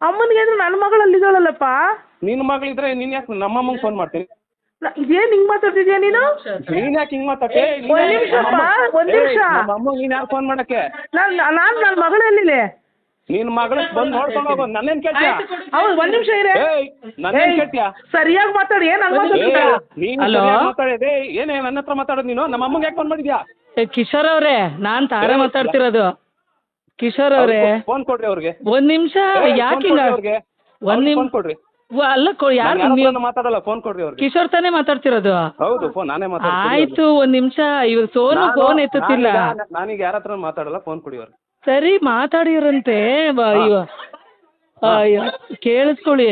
ಅಮ್ಮನಿಗೆ ಅಂದ್ರೆ ನನ್ನ ಮಗಳಲ್ಲಿದ್ದಾಳಲ್ಲಪ್ಪ ನಿನ್ನ ಮಗಳಿದ್ರೆ ನೀನ್ ಯಾಕೆ ನಮ್ಮ ಅಮ್ಮಂಗೆ ಫೋನ್ ಮಾಡ್ತೀನಿ ನ- ಇದೇನ್ ಹಿಂಗ್ ಮಾತಾಡ್ತಿದ್ಯಾ ನೀನು? ನೀನ್ ಯಾಕೆ ಹಿಂಗ್ ಮಾತಾಡ್ತಿ? ಒಂದ್ ಯಾಕೆ ನಿಮಿಷಪ್ಪ, ಅಮ್ಮ- ಒಂದ್ ನಿಮಿಷ. ನಮ್ಮ ಅಮ್ಮಂಗ್ ನೀನ್ ಯಾರು ಫೋನ್ ಮಾಡಕ್ಕೆ? ನಾನು ನಾನ್ ನನ್ನ ಮಗಳೆಲ್ಲಿದೆ ನಿನ್ ಮಗಳ ಬಂದ್ ನೋಡ್ಕೊಂಡು ಹೋಗೋ. ನನ್ನೇನ್ ಕೇಳ್ತೀಯ? ಹೌದು ಒಂದ್ ನಿಮಿಷ ಇರೇ. ಏಯ್ ನನ್ನೇನ್ ಕೇಳ್ತೀಯ? ಸರಿಯಾಗಿ ಮಾತಾಡಿ ಏನ್ ಹಂಗ್ ಮಾತಾಡ್ತಿದ್ಯಾ ಏಯ್, ನೀನ್? ಸರಿಯಾಗ್ ಮಾತಾಡಿದೆ ಏನೇ ನನ್ನ ಹತ್ರ ಮಾತಾಡೋದು ನೀನು? ನಮ್ಮ ಅಮ್ಮಂಗೆ ಯಾಕೆ ಫೋನ್ ಮಾಡಿದ್ಯಾ? ಏ ಕಿಶೋರ್ ಅವರೇ ನಾನ್ ತಾರ ಮಾತಾಡ್ತಿರೋದು. ಕಿಶೋರ್ ಅವರೇ. ಫೋನ್ ಕೊಡ್ರಿ ಅವ್ರಿಗೆ. ಒಂದ್ ನಿಮಿಷ ಯಾಕೆ ಅವ್ರಿಗೆ. ಒಂದ್ ನಿಮ್ ಫೋನ್ ಕೊಡ್ರಿ. ಅಲ್ಲ ಯಾರು ಮಾತಾಡಲ್ಲ ಫೋನ್ ಕೊಡ್ರಿ ಅವ್ರಿಗೆ. ಕಿಶೋರ್ ತಾನೇ ಮಾತಾಡ್ತಿರೋದು? ಹೌದು ಫೋನ್ ನಾನೇ ಮಾತಾಡ್ತೀನಿ ಆಯ್ತು ಒಂದ್ ನಿಮಿಷ ಇವ್ರು ಸೋನು ಫೋನ್ ಎತ್ತುತ್ತಿಲ್ಲ. ನಾನೀಗ ಯಾರ ಹತ್ರ ಮಾತಾಡಲ್ಲ ಫೋನ್ ಕೊಡಿ ಅವ್ರಿಗೆ. ಸರಿ ಮಾತಾಡಿರಂತೆ. ಕೇಳಿಸ್ಕೊಳ್ಳಿ.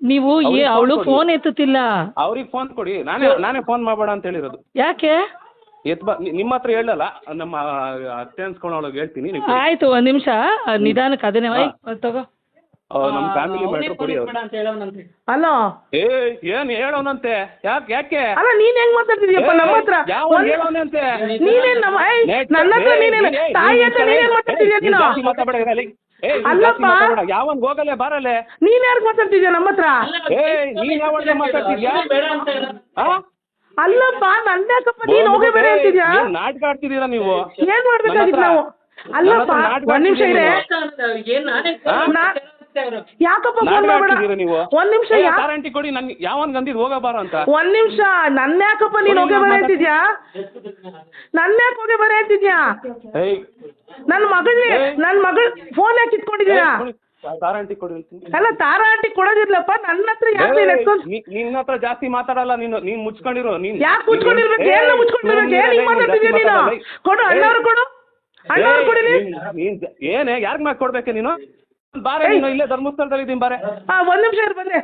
ನೀವು ಅವಳು ಫೋನ್ ಎತ್ತುತ್ತಿಲ್ಲ. ಅವ್ರಿಗೆ ಫೋನ್ ಕೊಡಿ. ನಾನೇ ನಾನೇ ಫೋನ್ ಮಾಡಬೇಡ ಅಂತ ಹೇಳಿರೋದು. ಯಾಕೆ? ಎತ್ ಬಾ ನಿಮ್ಮ ಹತ್ರ ಹೇಳಲ್ಲ ನಮ್ಮ ಅತ್ತೆ ಅನ್ಸ್ಕೊಂಡವಳಿಗೆ ಹೇಳ್ತೀನಿ ನೀವು ಕೊಡಿ. ಆಯ್ತು ಒಂದ್ ನಿಮಿಷ ನಿಧಾನಕ್ಕೆ ಅದನ್ನೇ ಅದ್ ತಗೋ. ನಮ್ಮ ಫ್ಯಾಮಿಲಿ ಮ್ಯಾಟ್ರ್ ಕೊಡಿ ಅವ್ರು. ಹಲೋ ಏ ಏನ್ ಹೇಳೋನಂತೆ ಯಾಕೆ ಯಾಕೆ? ಅಲ್ಲ ನೀನ್ ಹೆಂಗ್ ಮಾತಾಡ್ತಿದ್ಯಪ್ಪ ನಮ್ಮ ಹತ್ರ? ಒಂದ್- ಹೇಳೋನಂತೆ ನೀನೇನ್ ನಮ್ಮ ಏಯ್, ನನ್ನ ಹತ್ರ ನೀನೇನ್ ತಾಯಿ ಹತ್ರ ನೀನೇನ್ ಮಾತಾಡ್ತಿದ್ಯಾ ನೀನು ಅಲ್ಲಪ್ಪ. ಯಾವನ್ ಹೋಗಲೆ ಬರಲೆ ನೀನ್ ಯಾರ್ಗ್ ಮಾತಾಡ್ತಿದ್ಯಾ ನಮ್ಮ ಹತ್ರ? ಏಯ್ ನೀನ್ ಯಾವಾಗ ಮಾತಾಡ್ತಿದ್ಯಾ? ಆ? ಅಲ್ಲಪ್ಪ ನನ್ನ ಯಾಕಪ್ಪ ನೀನ್ ಹೋಗೇ ಬೇರೆ ಅಂತಿದ್ಯಾ? ಏನ್ ನಾಟಕ ಆಡ್ತಿದ್ದೀರಾ ನೀವು? ಏನ್ ಮಾಡ್ಬೇಕಾಗಿತ್ತು ನಾವು? ಅಲ್ಲಪ್ಪ ಒಂದ್ ನಿಮಿಷ ಇದೆ. ಆಡ್ತಿದ್ದೀರಾ? ನಾ- ಯಾಕಪ್ಪ ಫೋನ್ ನಾಟಕ ಮಾಡ್ಬೇಡ. ಆಡ್ತಿದ್ದೀರಾ ನೀವು? ಒಂದ್ ನಿಮಿಷ ಏ, ಯಾ ಗ್ಯಾರಂಟಿ ಕೊಡಿ ನನ್ ಯಾವನ್ ಗಂದಿದ್ ಹೋಗಬಾರ ಅಂತ? ಒಂದ್ ನಿಮಿಷ ನನ್ನ ಯಾಕಪ್ಪ ನೀನ್ ಹೋಗೇ ಬೇರೆ. ಅಂತಿದ್ಯಾ? ನನ್ನ ಯಾಕೆ ಹೋಗೇ ಬರ ಅಂತಿದ್ಯಾ? ಏಯ್. ನನ್ನ ನನ್ ಏಯ್. ನನ್ನ ಮಗಳ್ ಫೋನ್ ಯಾಕೆ ಇಟ್ಕೊಂಡಿದ್ದೀರಾ? ಕೊಡಿ. ಅಂತೀನಿ. ಅಲ್ಲ ತಾರಾಟಿ ಕೊಡೋದಿರ್ಲಪ್ಪ. ನನ್ನ ಹತ್ರ ಯಾಕೆ ನೀ- ನಿನ್ನ ಹತ್ರ ಜಾಸ್ತಿ ಮಾತಾಡಲ್ಲ ನೀನು. ನೀನ್ ಮುಚ್ಕೊಂಡಿರೋ ನೀನ್ ಯಾಕೆ ಮುಚ್ಕೊಂಡಿರ್ಬೇಕು? ಏನ್ ಮುಚ್ಕೊಂಡಿರ್ಬೇಕು? ಏನ್ ಹಿಂಗ್ ನೀನ್ ಮಾತಾಡ್ತಿದ್ಯಾ ನೀನು? ಮಾತಾಡಲ್ಲ. ಕೊಡು ಅಣ್ಣವ್ರು ಕೊಡು. ಅಣ್ಣವ್ರು ಕೊಡಿ ನೀನ್. ನೀನ್- ನೀನ್ ಜ- ಏನೇ ಯಾರ್ಗ್ ಮಾಡ್ ಕೊಡ್ಬೇಕೆ ನೀನು? ಬಾರೆ. ನೀನು ಇಲ್ಲೇ ಧರ್ಮಸ್ಥಳದಲ್ಲಿ ಇದೀನಿ ಬಾರೆ. ಆ ಒಂದ್ ನಿಮಿಷ ಇರು ಬಂದೆ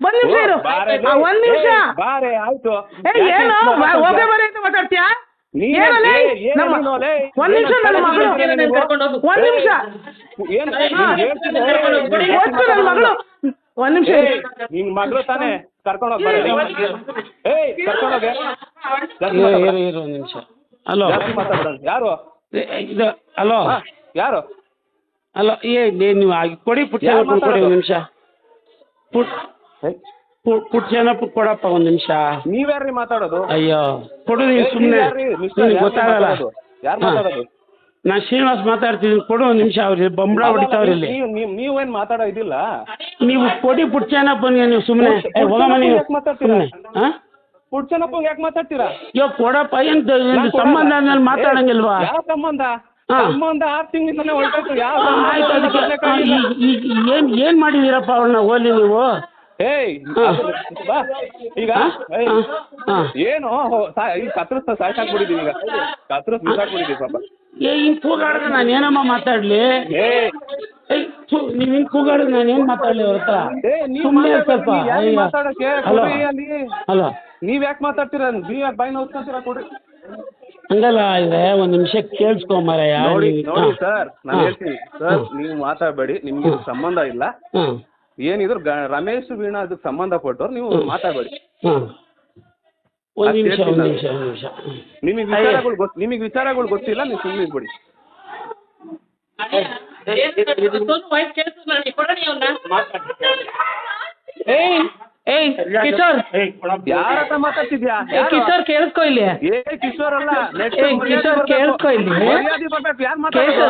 ಒಂದ್ ನಿಮಿಷ ಇರು. ಬಾರೆ ಆ, ಒಂದ್ ನಿಮಿಷ. ಬಾರೆ ಆಯ್ತು. ಏ ಯಾಕೆ ಏನು? ಇಷ್ಟ್ ವ- ಮಾತಾಡ್ತೀಯ? ಹೋಗೇ ಬರ ಅಂತ ಮಾತಾಡ್ತೀಯಾ? ಒಂದ್ ನಿಮಿಷ ನನ್ನ ಮಗಳು ಒಂದ್ ನಿಮಿಷ. ನನ್ನ ಮಗಳು. ಒಂದ್ ನಿಮಿಷ ನಿನ್ ಮಗಳು ತಾನೇ ಕರ್ಕೊಂಡೋಗ್ ಏಯ್ ಕರ್ಕೊಂಡೋಗೆ ಇರು. ಇರು ಒಂದು ನಿಮಿಷ. ಹಲೋ. ಯಾರು? ಇದು ಹಲೋ. ಯಾರು? ಹಲೋ ಏ ನೀವು ಆಗಿ ಕೊಡಿ ಪುಟ್ಟ ಕೊಡಿ ಒಂದ್ ಒಂದು ನಿಮಿಷ. ಪುಟ್ ಏಯ್, ಪುಟ್ ಪುಟ್ಟ ಜನ ಪುಟ್ ಕೊಡಪ್ಪ ಒಂದ್ ನಿಮಿಷ. ನೀವ್ಯಾರ್ರಿ ಮಾತಾಡೋದು? ಅಯ್ಯೋ ಕೊಡು ನೀವು ಸುಮ್ನೆ. ನಿನಗೆ ಗೊತ್ತಾಗಲ್ಲ. ಯಾರು ಮಾತಾಡೋದು? ನಾನು ಶ್ರೀನಿವಾಸ್ ಮಾತಾಡ್ತಿದ್ದೀನಿ ಕೊಡು ಒಂದ್ ನಿಮಿಷ ಅವ್ರಿ ಬಂಬಳ ಹೊಡಿತಾವ್ರಿ ಇಲ್ಲಿ. ನೀವು ನೀವು ನೀವೇನ್ ಮಾತಾಡೋ ಇದಿಲ್ಲ. ನೀವು ಕೊಡಿ ಪುಟ್ಟ ಜನ ಬನ್ನಿ ನೀವು ಸುಮ್ನೆ. ಏ ಹೋಗಮ್ಮ ನೀವು ಯಾಕ್ ಮಾತಾಡ್ತೀರಾ? ಸುಮ್ಮನೆ ಹಾಂ? ಪುಡ್ಚನಪ್ಪ ಯಾಕೆ ಮಾತಾಡ್ತೀರಾ? ಯೋ ಕೊಡಪ್ಪ ಏನ್. ಸಂಬಂಧ ಮಾತಾಡಂಗಿಲ್ವಾ? ಯಾವ ಸಂಬಂಧ? ಹಾ. ಸಂಬಂಧ ಆರ್ ತಿಂಗಳಿಂದಲೇ ಹೊರಟಾಯ್ತು ಯಾವ ಆಯ್ತು ಅದಕ್ಕೆ ಬರ್ಬೇಕಾಗಿಲ್ಲ. ಈಗ ಏನು ಏನು ಮಾಡಿದ್ದೀರಪ್ಪ ಅವ್ರನ್ನ ಹೋಲಿ ನೀವು? ಏಯ್ ಬಾ ಈಗ. ಏನು? ಈಗ ಕತ್ರಸ್ ಸಾಯ್ಸಾಕ್ಬಿಟ್ಟಿದೀವಿ ಈಗ. ಕತ್ರಸ್ ಬಿಸಾಕ್ಬಿಟ್ಟಿದೀವಿ ಪಾಪ ಏ ಹಿಂಗ್ ಕೂಗಾಡಿದ್ರೆ ನಾನು ಏನಮ್ಮ ಮಾತಾಡ್ಲಿ? ಏಯ್ ಏಯ್ ಥು, ನೀವ್ ಹಿಂಗ್ ಕೂಗಾಡಿದ್ರೆ ನಾನು ಏನ್ ಮಾತಾಡ್ಲಿ ಅವ್ರ ಹತ್ರ? ನೀವ್ ಸುಮ್ಮನೆ ಸ್ವಲ್ಪ. ನೀವ್. ಮಾತಾಡಕ್ಕೆ? ಹಲೋ. ನೀವ್ ಯಾಕೆ ಮಾತಾಡ್ತೀರ? ನೀವ್ ಯಾಕೆ ಬಾಯಿ ನೋಡ್ಕೊಂತೀರ ಕೊಡ್ರಿ. ಹಂಗಲ್ಲ ಇದೆ ಒಂದ್ ನಿಮಿಷ ಕೇಳಿಸ್ಕೊ ಮಾರಾಯ. ನೋಡಿ ನೋಡಿ ಸರ್ ನಾನು. ಹೇಳ್ತೀನಿ. ಸರ್ ನೀವು ಮಾತಾಡಬೇಡಿ ನಿಮ್ಗೆ ಸಂಬಂಧ ಇಲ್ಲ. ಏನಿದ್ರು ಗ- ರಮೇಶ್ ವೀಣಾ ಅದಕ್ಕೆ ಸಂಬಂಧಪಟ್ಟವ್ರು ನೀವು ಮಾತಾಡಬೇಡಿ ಹಾ ಒಂದ್ ನಿಮಿಷ ಹೇಳ್ತೀನಿ ನಿಮಿಷ ಒಂದ್ ನಿಮಿಷ ನಿಮಗೆ ವಿಚಾರಗಳು ಗೊತ್ತು ನಿಮಗೆ ವಿಚಾರಗಳು ಗೊತ್ತಿಲ್ಲ ನೀವು ಸುಮ್ಮನೆ ಬಿಡಿ ಏಯ್ ಏಯ್ ಕಿಶೋರ್. ಯಾರ ಹತ್ರ ಮಾತಾಡ್ತಿದ್ಯಾ? ಏ, ಕಿಶೋರ್ ಕೇಳಿಸ್ಕೊ ಇಲ್ಲಿ. ಏ ಕಿಶೋರ್ ಅಲ್ಲ ಏ, ಕಿಶೋರ್. ಕೇಳಿಸ್ಕೊ ಇಲ್ಲಿ. ಯಾರು ಮಾತಾಡೋದು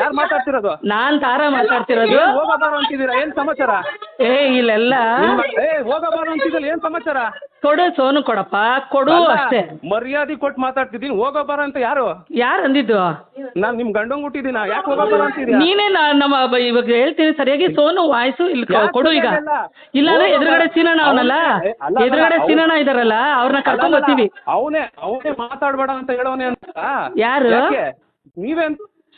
ಯಾರು ಮಾತಾಡ್ತಿರೋದು? ನಾನ್ ತಾರಾ ಮಾತಾಡ್ತಿರೋದು. ಹೋಗಬಾರ ಅಂತಿದ್ದೀರಾ? ಏನ್ ಸಮಾಚಾರ? ಏ ಇಲ್ಲೆಲ್ಲ. ಏ ಹೋಗಬಾರ ಅಂತಿದ್ದಲ್ಲ ಏನ್ ಸಮಾಚಾರ? ಕೊಡು ಸೋನು ಕೊಡಪ್ಪ. ಕೊಡು ಅಷ್ಟೇ. ಮರ್ಯಾದೆ ಕೊಟ್ಟು ಮಾತಾಡ್ತಿದ್ದೀನಿ. ಹೋಗಬಾರ ಅಂತ ಯಾರು? ಯಾರು ಅಂದಿದ್ದು? ನಾನ್ ನಿಮ್ ಗಂಡಂಗ್ ಹುಟ್ಟಿದೀನ ಯಾಕೆ ಬರ ಅಂತಿದೀನಿ ನೀನೇ ನಾ- ನಮ್ಮ ಬ- ಇವಾಗ ಹೇಳ್ತೀನಿ ಸರಿಯಾಗಿ. ಸೋನು ವಾಯ್ಸು ಇಲ್ಲಿ ಕ- ಯಾಕ್ ಕೊಡು ಈಗ? ಇಲ್ಲ? ಅಂದ್ರೆ. ಎದುರುಗಡೆ ಸೀನಣ್ಣ ಅವನಲ್ಲ? ಅವ್ನೇ- ಏ, ಅಲ್ಲ, ಅಲ್ಲ, ಎದುರುಗಡೆ ಅವ್ನು- ಸೀನಣ್ಣ ಇದಾರಲ್ಲ ಅವ್ರನ್ನ ಕರ್ಕೊಂಡ್ ಬರ್ತೀವಿ. ಅವನೇ ಅವನೇ ಮಾತಾಡ್ಬೇಡ ಅಂತ ಹೇಳೋನೆ ಅಂತ. ಯಾರು? ಯಾಕೆ? ನೀವೇ ಅಂತ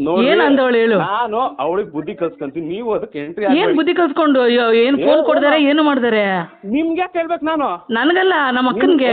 ಏನ್ ಅಂದವಳು ಹೇಳು? ನಾನು ಅವಳಿಗೆ ಬುದ್ಧಿ ಕಲ್ಸ್ಕೊಂತೀನಿ. ನೀವು ಅದಕ್ಕೆ ಎಂಟ್ರಿ ಏನ್ ಬುದ್ಧಿ ಕಲ್ಸ್ಕೊಂಡು ಅಯ್ಯೋ, ಏನ್ ಫೋನ್? ಕೊಡ್ದಾರೆ ಏನು ಮಾಡ್ದಾರೆ? ನಿಮ್ಗೆ ಯಾಕೆ ಹೇಳ್ಬೇಕು ನಾನು? ನನಗಲ್ಲ ನಮ್ಮ ಅಕ್ಕನ್ಗೆ.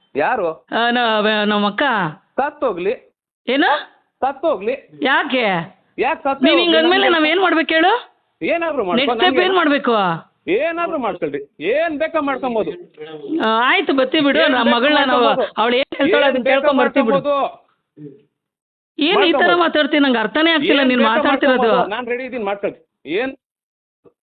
ಯಾರು? ಆ, ನ- ನಮ್ಮ ಅಕ್ಕ. ಸತ್ತೋಗ್ಲಿ. ಏನು? ಸತ್ತೋಗ್ಲಿ. ಯಾಕೆ? ಯಾಕೆ ಸತ್ತ ನೀವ್ ಹಿಂಗ್ ಅಂದ್ಮೇಲೆ ನಾವ್ ಏನ್ ಮಾಡ್ಬೇಕು ಹೇಳು? ಏನಾದ್ರು ನೆಕ್ಸ್ಟ್ ಮಾಡ್ಕೊ ಸ್ಟೆಪ್ ಏನ್ ಮಾಡ್ಬೇಕು? ಏನಾದ್ರು ಮಾಡ್ಕೊಳ್ರಿ. ಏನ್ ಬೇಕಾ ಮಾಡ್ಕೊಬೋದು. ಆ, ಆಯ್ತು ಬತ್ತಿ ಬಿಡು. ಏನ್ ನಮ್ಮ ಬೇಕು ಮಗಳನ್ನ ನಾವು ಮಾಡ್ಕೊಬೋದು. ಅವಳು ಏನ್ ಹೇಳ್ತಾಳೆ ಅದನ್ನ ಕೇಳ್ಕೊಂಡ್ ಬರ್ತೀವಿ ಬಿಡು. ಏನ್ ಈ ತರ. ಮಾತಾಡ್ತೀನಿ ನಂಗೆ ಅರ್ಥನೇ ಆಗ್ತಿಲ್ಲ. ನೀನ್ ಮಾತಾಡ್ತಿರೋದು. ನಾನ್ ರೆಡಿ ಇದೀನಿ ಮಾಡ್ಕೊಳ್ರಿ ಏನ್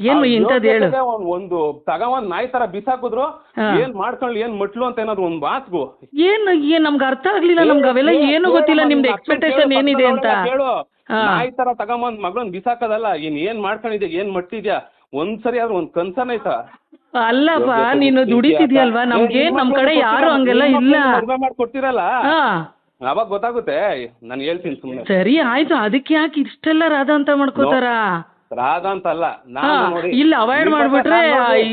ಏನು ಇಂಥದ್ದು ಹೇಳು. ಒಂದ್- ಒಂದು ತಗೊಂಡ್ ನಾಯಿ ತರ ಬಿಸಾಕಿದ್ರು. ಏನ್ ಮಾಡ್ಕೊಳ್ಳಿ ಏನ್ ಮಟ್ಲು ಅಂತ ಏನಾದ್ರು ಒಂದ್ ಮಾತ್ಗು. ಏನ್ ಏನ್ ನಮ್ಗೆ ಅರ್ಥ ಆಗ್ಲಿಲ್ಲ ನಮ್ಗೆ ಅವೆಲ್ಲ ಏನು ಗೊತ್ತಿಲ್ಲ ನಿಮ್ದು ಎಕ್ಸ್ಪೆಕ್ಟೇಷನ್ ಏನಿದೆ ಅಂತ. ಹೇಳು. ನಾಯಿ ತರ ತಗೊಂಬಂದ್ ಮಗಳನ್ ಬಿಸಾಕದಲ್ಲ ಏನ್ ಏನ್ ಮಾಡ್ಕೊಂಡಿದ್ಯಾ ಏನ್ ಮಟ್ಟಿದ್ಯಾ ಒಂದ್ಸರಿ ಆದ್ರೂ ಒಂದ್ ಕನ್ಸರ್ನ್ ಐತ ಅಲ್ಲಪ್ಪ ನೀನು ದುಡಿತಿದ್ಯಲ್ವಾ? ನಮ್ಗೆ ನಮ್ ಕಡೆ ಯಾರು ಹಂಗೆಲ್ಲ ಇಲ್ಲ. ಮಾಡ್ಕೊಡ್ತೀರಲ್ಲ? ಅವಾಗ ಗೊತ್ತಾಗುತ್ತೆ. ನಾನು ಹೇಳ್ತೀನಿ ಸುಮ್ಮನೆ ಸರಿ ಆಯ್ತು. ಅದಕ್ಕೆ ಯಾಕೆ ಇಷ್ಟೆಲ್ಲ ರಾಧ ಅಂತ ಮಾಡ್ಕೋತಾರ? ರಾಧಾ ಅಂತ ಅಲ್ಲ ನಾನು ನೋಡಿ ಇಲ್ಲ ಅವಾಯ್ಡ್ ಮಾಡ್ಬಿಟ್ರೆ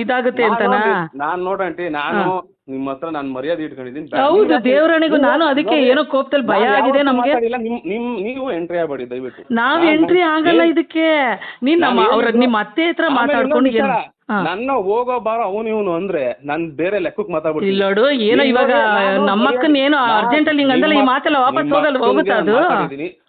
ಇದಾಗುತ್ತೆ ಅಂತನಾ? ನಾನ್ ನೋಡಂಟಿ ನಾನು ನಿಮ್ಮ ಹತ್ರ ನಾನು ಮರ್ಯಾದೆ ಇಟ್ಕೊಂಡಿದ್ದೀನಿ ಹೌದು ದೇವರಣಿಗೂ ನಾನು ಅದಕ್ಕೆ ಏನೋ ಕೋಪದಲ್ಲಿ ಭಯ ಆಗಿದೆ ನಮ್ಗೆ. ನಿಮ್ ನಿಮ್ ನೀವು ಎಂಟ್ರಿ ಆಗ್ಬೇಡಿ ದಯವಿಟ್ಟು. ನಾವ್ ಎಂಟ್ರಿ ಆಗಲ್ಲ ಇದಕ್ಕೆ. ನೀನ್ ನಮ್ಮ ಅವ್ರ ನಿಮ್ಮ ಅತ್ತೆ ಹತ್ರ ಮಾತಾಡ್ಕೊಂಡು ನನ್ನ ಹೋಗೋ ಬಾರ ಅವನು ಇವನು ಅಂದ್ರೆ ನನ್ ಬೇರೆ ಲೆಕ್ಕಕ್ಕೆ ಮಾತಾಡ್ಬಿಡ್ತೀನಿ. ಇಲ್ಲೋಡು ಏನೋ ಇವಾಗ ನಮ್ಮಕ್ಕನ್ ಏನೋ ಅರ್ಜೆಂಟ್ ಅಲ್ಲಿ ಹಿಂಗಂದ್ರೆ ಈ ಮಾತೆಲ್ಲ ವಾಪಸ್ ಹೋಗಲ್ಲ ಹೋಗುತ್ತಾ ಅದು.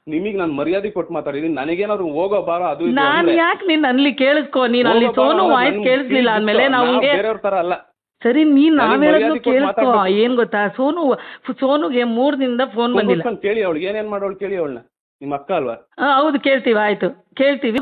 ನಿಮಗ್ ನಾನು ಮರ್ಯಾದೆ ಕೊಟ್ಟು ಮಾತಾಡಿದೀನಿ. ನನಗೇನಾದ್ರು ಹೋಗೋ ಬಾರ ಅದು ನಾನು ನಾನ್ ಅಂದ್ರೆ ಯಾಕೆ ನೀನ್ ಅಲ್ಲಿ ಕೇಳಿಸ್ಕೊ? ನೀನ್ ಅಲ್ಲಿ ಹೋಗೋ ಬಾರೋ ಸೋನು ವಾಯ್ಸ್ ಕೇಳಿಸ್ಲಿಲ್ಲ ಅಂದ್ಮೇಲೆ ನಾವು ನಾವು ಬೇರೆಯವ್ರ ತರ ಅಲ್ಲ. ಸರಿ ನೀನ್ ನನಗೆ ನಾವ್ ಹೇಳೋದು ಕೊಟ್ಟು ಕೇಳಿಸ್ಕೊ. ಮಾತಾಡ್ಬೇಕು. ಏನ್ ಗೊತ್ತಾ? ಸೋನು ಸೋನುಗೆ ಮೂರ್ ದಿನದ ಫೋನ್ ಬಂದಿಲ್ಲ. ಕೇಳಿ ಅವಳಿಗೆ ಏನೇನ್ ಮಾಡೋಳು ಕೇಳಿ ಅವಳನ್ನ? ನಿಮ್ಮ ಅಕ್ಕ ಅಲ್ವಾ? ಆ, ಹೌದು ಕೇಳ್ತೀವಿ ಆಯ್ತು. ಕೇಳ್ತೀವಿ.